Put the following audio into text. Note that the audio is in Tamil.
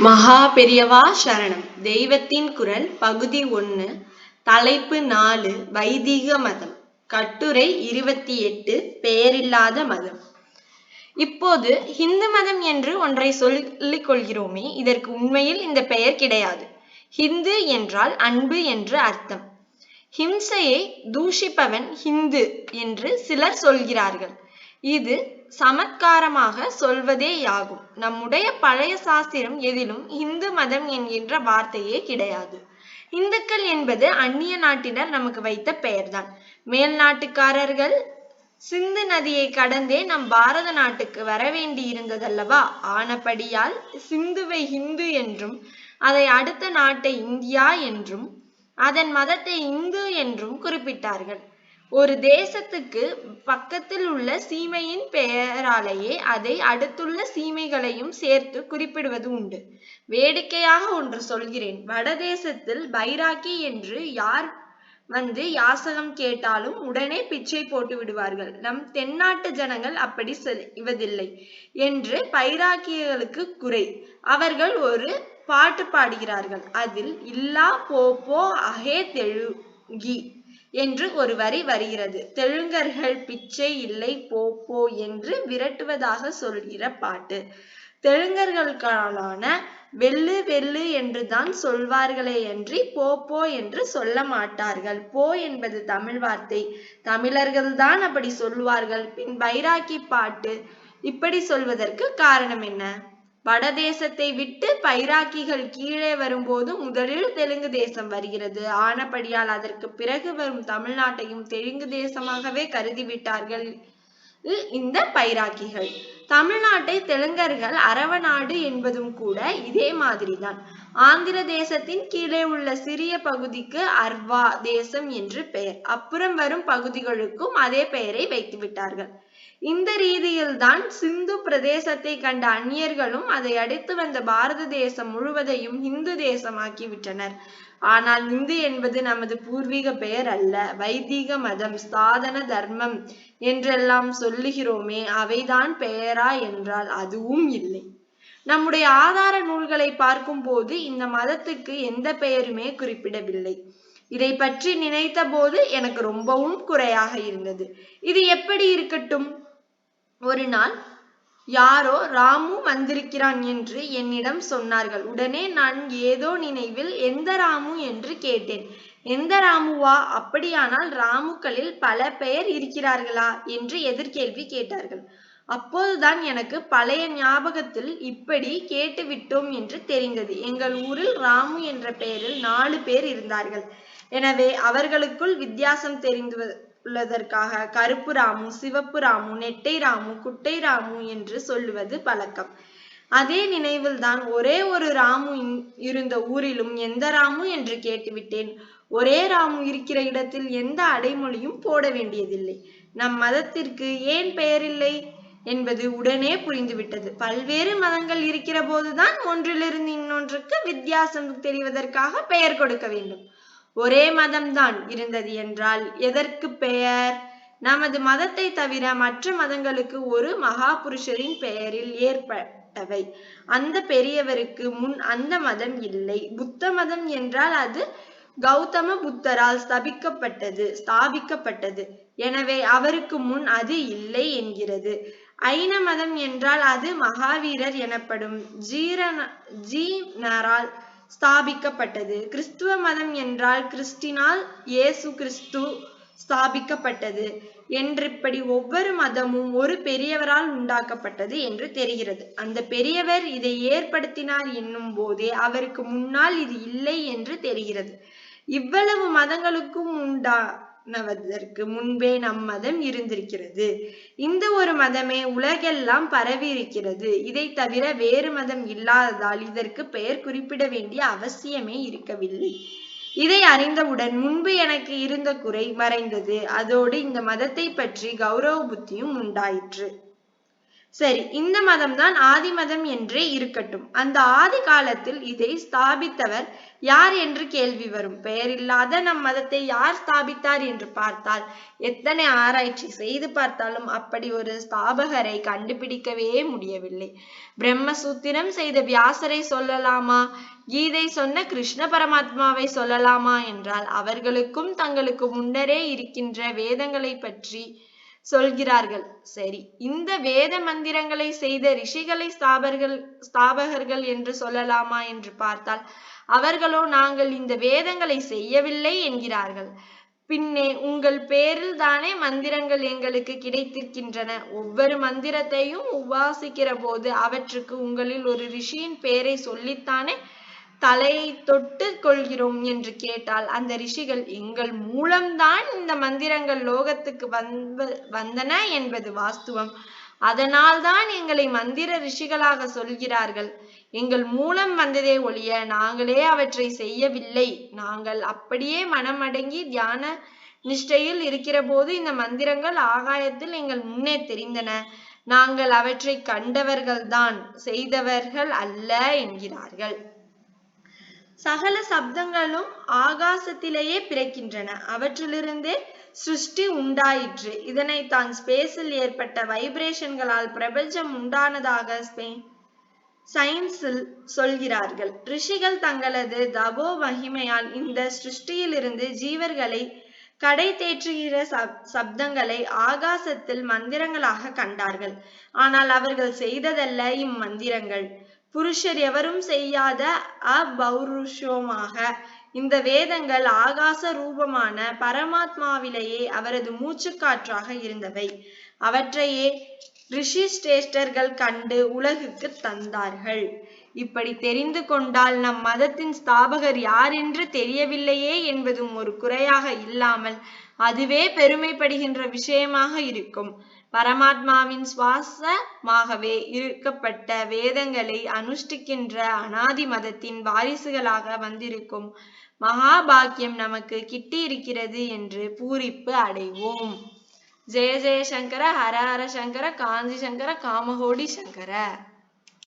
மகா பெரியவா சரணம். தெய்வத்தின் குரல் பகுதி ஒன்று தலைப்பு நாலு வைதிக மதம். கட்டுரை இருபத்தி எட்டு பெயரில்லாத மதம். இப்போது ஹிந்து மதம் என்று ஒன்றை சொல்லிக் கொள்கிறோமே இதற்கு உண்மையில் இந்த பெயர் கிடையாது. ஹிந்து என்றால் அன்பு என்று அர்த்தம். ஹிம்சையை தூஷிப்பவன் ஹிந்து என்று சிலர் சொல்கிறார்கள். இது சமத்காரமாக சொல்வதேயாகும். நம்முடைய பழைய சாஸ்திரம் எதிலும் இந்து மதம் என்கின்ற வார்த்தையே கிடையாது. இந்துக்கள் என்பது அந்நிய நாட்டினர் நமக்கு வைத்த பெயர்தான். மேல் நாட்டுக்காரர்கள் சிந்து நதியை கடந்தே நம் பாரத நாட்டுக்கு வரவேண்டியிருந்ததல்லவா இருந்ததல்லவா? ஆனபடியால் சிந்துவை ஹிந்து என்றும் அதை அடுத்த நாட்டை இந்தியா என்றும் அதன் மதத்தை இந்து என்றும் குறிப்பிட்டார்கள். ஒரு தேசத்துக்கு பக்கத்தில் உள்ள சீமையின் பெயராலேயே அதை அடுத்துள்ள சீமைகளையும் சேர்த்து குறிப்பிடுவது உண்டு. வேடிக்கையாக ஒன்று சொல்கிறேன். வடதேசத்தில் பைராக்கி என்று யார் வந்து யாசகம் கேட்டாலும் உடனே பிச்சை போட்டு விடுவார்கள். நம் தென்னாட்டு ஜனங்கள் அப்படி செய்வதில்லை என்று பைராக்கியர்களுக்கு குறை. அவர்கள் ஒரு பாட்டு பாடுகிறார்கள். அதில் இல்லா போ போ அகே தெழுகி என்று ஒரு வரி வருகிறது. தெலுங்கர்கள் பிச்சை இல்லை போ போ என்று விரட்டுவதாக சொல்கிற பாட்டு. தெலுங்கர்களுக்கான வெள்ளு வெள்ளு என்றுதான் சொல்வார்களேயன்றி போ போ என்று சொல்ல மாட்டார்கள். போ என்பது தமிழ் வார்த்தை. தமிழர்கள் தான் அப்படி சொல்வார்கள் பின் பைராக்கி பாட்டு. இப்படி சொல்வதற்கு காரணம் என்ன? வடதேசத்தை விட்டு பைராக்கிகள் கீழே வரும்போது முதலில் தெலுங்கு தேசம் வருகிறது. ஆனபடியால் அதற்கு பிறகு வரும் தமிழ்நாட்டையும் தெலுங்கு தேசமாகவே கருதிவிட்டார்கள் இந்த பைராக்கிகள். தமிழ்நாட்டை தெலுங்கர்கள் அரவநாடு என்பதும் கூட இதே மாதிரிதான். ஆந்திர தேசத்தின் கீழே உள்ள சிறிய பகுதிக்கு அர்வா தேசம் என்று பெயர். அப்புறம் வரும் பகுதிகளுக்கும் அதே பெயரை வைத்து விட்டார்கள் இந்த ரீதியில்தான் சிந்து பிரதேசத்தை கண்ட அந்நியர்களும் அதை அடுத்து வந்த பாரத தேசம் முழுவதையும் இந்து தேசமாக்கி விட்டனர். ஆனால் இந்து என்பது நமது பூர்வீக பெயர் அல்ல. வைதீக மதம் சாதன தர்மம் என்றெல்லாம் சொல்லுகிறோமே அவைதான் பெயரா என்றால் அதுவும் இல்லை. நம்முடைய ஆதார நூல்களை பார்க்கும் போது இந்த மதத்துக்கு எந்த பெயருமே குறிப்பிடவில்லை. இதை பற்றி நினைத்த போது எனக்கு ரொம்பவும் குறையாக இருந்தது. இது எப்படி இருக்கட்டும்? ஒரு நாள் யாரோ ராமு வந்திருக்கிறான் என்று என்னிடம் சொன்னார்கள். உடனே நான் ஏதோ நினைவில் எந்த ராமு? என்று கேட்டேன். எந்த ராமுவா? அப்படியானால் ராமுக்களில் பல பெயர் இருக்கிறார்களா? என்று எதிர்கேள்வி கேட்டார்கள். அப்போதுதான் எனக்கு பழைய ஞாபகத்தில் இப்படி கேட்டுவிட்டோம் என்று தெரிந்தது. எங்கள் ஊரில் ராமு என்ற பெயரில் நாலு பேர் இருந்தார்கள். எனவே அவர்களுக்குள் வித்தியாசம் தெரிந்து உள்ளதற்காக கருப்பு ராமு சிவப்பு ராமு நெட்டை ராமு குட்டை ராமு என்று சொல்லுவது பழக்கம். அதே நினைவில்தான் ஒரே ஒரு ராமு இருந்த ஊரிலும் எந்த ராமு என்று கேட்டுவிட்டேன். ஒரே ராமு இருக்கிற இடத்தில் எந்த அடைமொழியும் போட வேண்டியதில்லை. நம் மதத்திற்கு ஏன் பெயரில்லை என்பது உடனே புரிந்துவிட்டது. பல்வேறு மதங்கள் இருக்கிற போதுதான் ஒன்றிலிருந்து இன்னொன்றுக்கு வித்தியாசம் தெரிவதற்காக பெயர் கொடுக்க வேண்டும். ஒரே மதம்தான் இருந்தது என்றால் எதற்கு பெயர்? நமது மதத்தை தவிர மற்ற மதங்களுக்கு ஒரு மகா புருஷரின் பெயரில் ஏற்பட்டவை. அந்த பெரியவருக்கு முன் அந்த மதம் இல்லை. புத்த மதம் என்றால் அது கௌதம புத்தரால் ஸ்தபிக்கப்பட்டது ஸ்தாபிக்கப்பட்டது. எனவே அவருக்கு முன் அது இல்லை என்கிறது. ஐன மதம் என்றால் அது மகாவீரர் எனப்படும் ஜீரன ஜீனரால் ஸ்தாபிக்கப்பட்டது. கிறிஸ்துவ மதம் என்றால் கிறிஸ்டினால் இயேசு கிறிஸ்து ஸ்தாபிக்கப்பட்டது என்றிப்படி ஒவ்வொரு மதமும் ஒரு பெரியவரால் உண்டாக்கப்பட்டது என்று தெரிகிறது. அந்த பெரியவர் இதை ஏற்படுத்தினார் என்னும் போதே அவருக்கு முன்னால் இது இல்லை என்று தெரிகிறது. இவ்வளவு மதங்களுக்கும் உண்டா உண்டானதற்கு முன்பே நம் மதம் இருந்திருக்கிறது. இந்த ஒரு மதமே உலகெல்லாம் பரவி இருக்கிறது இதை தவிர வேறு மதம் இல்லாததால் இதற்கு பெயர் குறிப்பிட வேண்டிய அவசியமே இருக்கவில்லை. இதை அறிந்தவுடன் முன்பு எனக்கு இருந்த குறை மறைந்தது. அதோடு இந்த மதத்தை பற்றி கௌரவ புத்தியும் உண்டாயிற்று. சரி இந்த மதம்தான் ஆதி மதம் என்றே இருக்கட்டும். அந்த ஆதி காலத்தில் இதை ஸ்தாபித்தவர் யார் என்று கேள்வி வரும். பெயரில்லாத நம் மதத்தை யார் ஸ்தாபித்தார் என்று பார்த்தால் எத்தனை ஆராய்ச்சி செய்து பார்த்தாலும் அப்படி ஒரு ஸ்தாபகரை கண்டுபிடிக்கவே முடியவில்லை. பிரம்மசூத்திரம் செய்த வியாசரை சொல்லலாமா? கீதை சொன்ன கிருஷ்ண பரமாத்மாவை சொல்லலாமா? என்றால் அவர்களுக்கும் தங்களுக்கு முன்னரே இருக்கின்ற வேதங்களை பற்றி சொல்கிறார்கள். சரி இந்த வேத மந்திரங்களை செய்த ரிஷிகளை ஸ்தாபர்கள் ஸ்தாபகர்கள் என்று சொல்லலாமா என்று பார்த்தால் அவர்களோ நாங்கள் இந்த வேதங்களை செய்யவில்லை என்கிறார்கள். பின்னே உங்கள் பேரில் தானே மந்திரங்கள் எங்களுக்கு கிடைத்திருக்கின்றன. ஒவ்வொரு மந்திரத்தையும் உபாசிக்கிற போது அவற்றுக்கு உங்களில் ஒரு ரிஷியின் பெயரை சொல்லித்தானே தலை தொட்டு கொள்கிறோம் என்று கேட்டால் அந்த ரிஷிகள் எங்கள் மூலம்தான் இந்த மந்திரங்கள் லோகத்துக்கு வந்த வந்தன என்பது வாஸ்துவம். அதனால்தான் எங்களை மந்திர ரிஷிகளாக சொல்கிறார்கள். எங்கள் மூலம் வந்ததே ஒழிய நாங்களே அவற்றை செய்யவில்லை. நாங்கள் அப்படியே மனமடங்கி தியான நிஷ்டையில் இருக்கிற போது இந்த மந்திரங்கள் ஆகாயத்தில் எங்கள் முன்னே தெரிந்தன. நாங்கள் அவற்றை கண்டவர்கள்தான் செய்தவர்கள் அல்ல என்கிறார்கள். சகல சப்தங்களும் ஆகாசத்திலேயே பிறக்கின்றன. அவற்றிலிருந்தே சிருஷ்டி உண்டாயிற்று. இதனை தான் ஸ்பேஸில் ஏற்பட்ட வைப்ரேஷன்களால் பிரபஞ்சம் உண்டானதாக சயின்ஸில் சொல்கிறார்கள். ரிஷிகள் தங்களது தபோ மகிமையால் இந்த சிருஷ்டியிலிருந்து ஜீவர்களை கடை தேற்றுகிற சப் சப்தங்களை ஆகாசத்தில் மந்திரங்களாக கண்டார்கள். ஆனால் அவர்கள் செய்ததல்ல இம்மந்திரங்கள். புருஷர் எவரும் செய்யாத அபௌருஷமாக. இந்த வேதங்கள் ஆகாச ரூபமான பரமாத்மாவிலேயே அவரது மூச்சுக்காற்றாக இருந்தவை. அவற்றையே ரிஷி சிரேஷ்டர்கள் கண்டு உலகுக்கு தந்தார்கள். இப்படி தெரிந்து கொண்டால் நம் மதத்தின் ஸ்தாபகர் யார் என்று தெரியவில்லையே என்பதும் ஒரு குறையாக இல்லாமல் அதுவே பெருமைப்படுகின்ற விஷயமாக இருக்கும். பரமாத்மாவின் சுவாசமாகவே இருக்கப்பட்ட வேதங்களை அனுஷ்டிக்கின்ற அனாதி மதத்தின் வாரிசுகளாக வந்திருக்கும் மகாபாக்கியம் நமக்கு கிட்டியிருக்கிறது என்று பூரிப்பு அடைவோம். ஜெய ஜெய சங்கர ஹர ஹர சங்கர காஞ்சி சங்கர காமகோடி சங்கர.